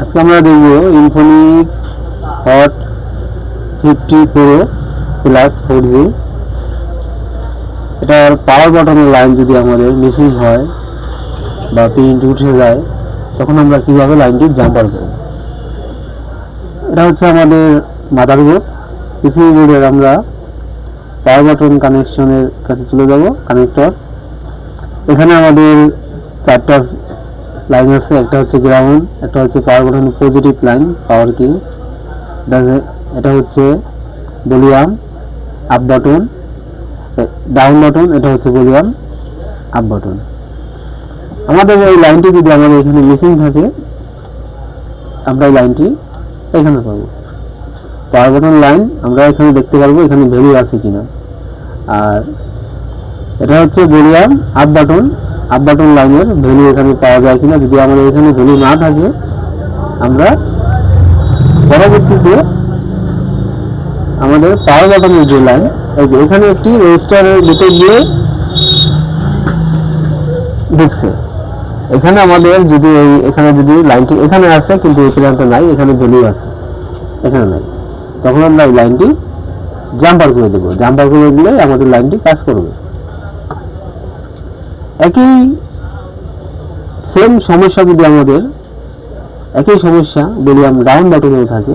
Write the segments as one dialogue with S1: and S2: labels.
S1: আজকে আমরা দেখব Infinix hot fifty pro plus four G এটার পাওয়ার বাটনের লাইন যদি আমাদের মিসিং হয় বা প্রিন্ট উঠে যায়, তখন আমরা কীভাবে লাইনটি জাম্পার করব? এটা হচ্ছে আমাদের মাদারবোর্ড পিসি বোর্ডের আমরা পাওয়ার বাটন কানেকশনের কাছে চলে যাব কানেক্টর এখানে আমাদের চারটা লাইন আছে, একটা হচ্ছে গ্রাউন্ড একটা হচ্ছে power button positive line power কি এটা হচ্ছে volume up button down button এটা হচ্ছে ভলিউম আপ বাটন আমাদের এই লাইনটি যদি আমাদের এখানে মিসিং থাকে, আমরা এই লাইনটি এখানে পাবো। পাওয়ার বাটন লাইন আমরা এখানে দেখতে পারব এখানে ভ্যালু আছে কিনা। আর এটা হচ্ছে volume up button up button লাইনের ভ্যালু এখানে পাওয়া যায় কিনা, যদি আমাদের এখানে ভ্যালু না থাকে, আমরা পরবর্তীতে আমাদের পাওয়ার বাটনের যে লাইন এখানে একটি রেজিস্টারের ভিতর গিয়ে ঢুকছে। এখানে আমাদের যদি এই, এখানে যদি লাইনটি এখানে আছে, কিন্তু এখানে নাই, এখানে ভ্যালু আছে, এখানে নাই। তখন আমরা এই লাইনটি জাম্পার করে দেবো। জাম্পার করে দিলে আমাদের লাইনটি কাজ করবে। একই সেম সমস্যা যদি আমাদের, একই সমস্যা ভলিউম ডাউন বাটনেও থাকে,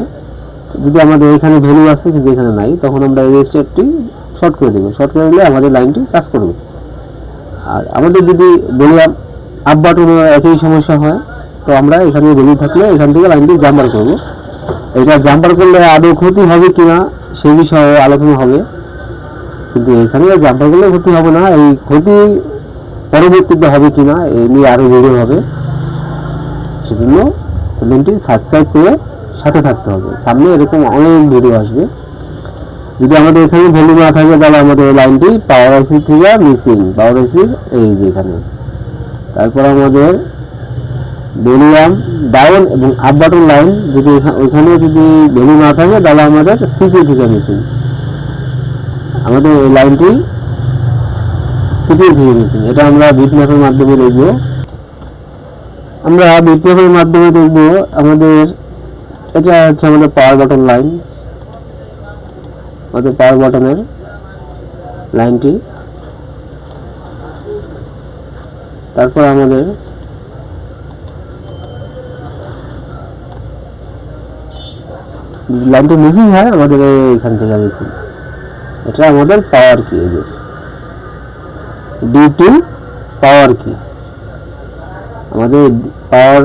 S1: যদি আমাদের এখানে ভ্যালু আছে কিন্তু এখানে নাই, তখন আমরা এই রেজিস্টারটি শর্ট করে দেবো। শর্ট করে দিলে আমাদের লাইনটি কাজ করবে। আর আমাদের যদি ভলিউম আপ বাটনে একই সমস্যা হয়, তো আমরা এখানে ভ্যালু থাকলে এখান থেকে লাইনটি জাম্পার করব। এটা জাম্পার করলে আদৌ ক্ষতি হবে কিনা, সেই বিষয়ে আলোচনা হবে। কিন্তু এখানে জাম্পার করলে ক্ষতি হবে না। এই ক্ষতি পরবর্তীতে হবে কি না এই নিয়ে আরও ভিডিও হবে। সেজন্য চ্যানেলটি সাবস্ক্রাইব করে সাথে থাকতে হবে। সামনে এরকম অনেক ভিডিও আসবে। যদি আমাদের এখানে ভ্যালু না থাকে, তাহলে আমাদের এই লাইনটি পাওয়ার আইসি থেকে মিসিং পাওয়ার আইসি এই যে এখানে। তারপর আমাদের ভলিউম ডাউন এবং আপ বাটন লাইন যদি ওইখানে যদি ভ্যালু না থাকে, তাহলে আমাদের সিপি থেকে মিসিং আমাদের এই লাইনটি সিপিইউ থেকে মিসিং এটা আমরা মাধ্যমে দেখব। আমরা মাধ্যমে দেখব আমাদের, এটা হচ্ছে আমাদের পাওয়ার বাটন লাইন আমাদের পাওয়ার বাটনের লাইনটি তারপর আমাদের লাইনটি মিসিং হয়, আমাদের এখান থেকে মিসিং এটা আমাদের পাওয়ার কি ডি টু পাওয়ার কি আমাদের পাওয়ার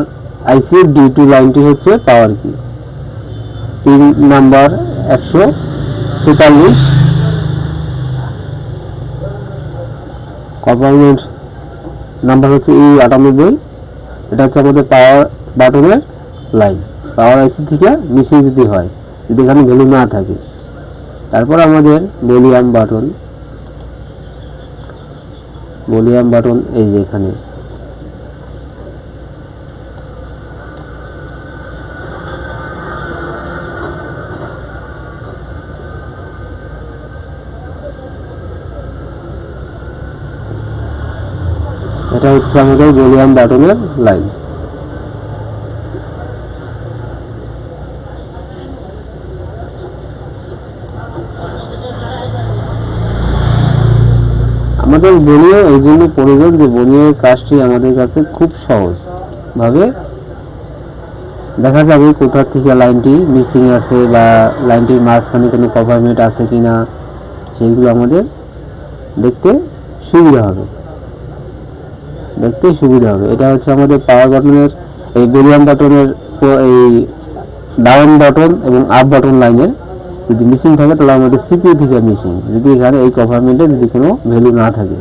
S1: আইসি ডি টু লাইনটি হচ্ছে পাওয়ার কি পিন নাম্বার একশো তেতাল্লিশ। কম্পাউন্ড নাম্বার হচ্ছে ই আটানব্বই। এটা হচ্ছে আমাদের পাওয়ার বাটনের লাইন পাওয়ার আইসি থেকে মিসিং যদি হয়, যদি এখানে ভ্যালু না থাকে। তারপর আমাদের ভলিউম বাটন ভলিউম বাটন এই যে এখানে। এটা হচ্ছে আমাদের ভলিউম বাটনের লাইন। আমাদের বনিয়ে এই জন্য প্রয়োজন যে বনিয়ের কাজটি আমাদের কাছে খুব সহজ। ভাবে দেখা যাবে কোথা থেকে লাইনটি মিসিং আছে বা লাইনটির মাঝখানে কোনো কভারমেন্ট আছে কি না সেইগুলো আমাদের দেখতে সুবিধা হবে। দেখতে সুবিধা হবে। এটা হচ্ছে আমাদের পাওয়ার বাটনের এই ভলিউম বাটনের এই ডাউন বাটন এবং আপ বাটন লাইনের যদি মিসিং থাকে, তাহলে আমাদের সিপিইউ থেকে মিসিং যদি এখানে এই কভারমেন্টে যদি কোনো ভ্যালু না থাকে।